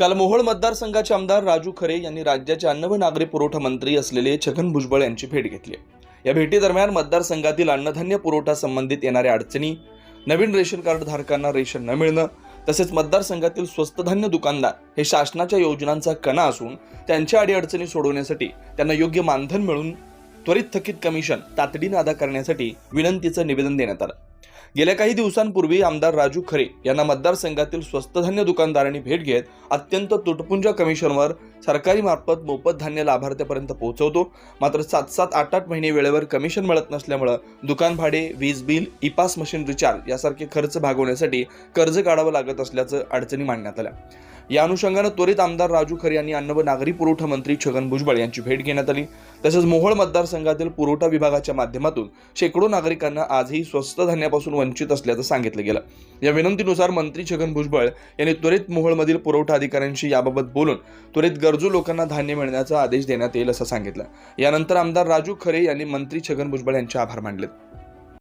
काल मोहोळ मतदारसंघाचे आमदार राजू खरे यांनी राज्याचे अन्न व नागरी पुरवठा मंत्री असलेले छगन भुजबळ यांची भेट घेतली. या भेटीदरम्यान मतदारसंघातील अन्नधान्य पुरवठा संबंधित येणाऱ्या अडचणी नवीन रेशन कार्ड धारकांना रेशन न मिळणं तसेच मतदारसंघातील स्वस्त धान्य दुकानदार हे शासनाच्या योजनांचा कणा असून त्यांच्या अडीअडचणी सोडवण्यासाठी त्यांना योग्य मानधन मिळून त्वरित थकीत कमिशन तातडीने अदा करण्यासाठी विनंतीचं निवेदन देण्यात आलं. गेल्या काही दिवसांपूर्वी आमदार राजू खरे यांना मतदारसंघातील स्वस्त धान्य दुकानदारांनी भेट घेत अत्यंत तुटपुंजा कमिशनवर सरकारी मार्फत मोफत धान्य लाभार्थ्यापर्यंत पोहोचवतो. मात्र सात सात आठ आठ महिने वेळेवर कमिशन मिळत नसल्यामुळं दुकान भाडे वीज बिल इपास मशीन रिचार्ज यासारखे खर्च भागवण्यासाठी कर्ज काढावं लागत असल्याचं अडचणी मांडण्यात आल्या. या अनुषंगानं त्वरित आमदार राजू खरे यांनी अन्न व नागरी पुरवठा मंत्री छगन भुजबळ यांची भेट घेण्यात आली. तसंच मोहोळ मतदारसंघातील पुरवठा विभागाच्या माध्यमातून शेकडो नागरिकांना आजही स्वस्त धान्यापासून वंचित असल्याचं सांगितलं गेलं. या विनंतीनुसार मंत्री छगन भुजबळ यांनी त्वरित मोहोळमधील पुरवठा अधिकाऱ्यांशी याबाबत बोलून त्वरित गरजू लोकांना धान्य मिळण्याचा आदेश देण्यात येईल असं सांगितलं. यानंतर आमदार राजू खरे यांनी मंत्री छगन भुजबळ यांचे आभार मानले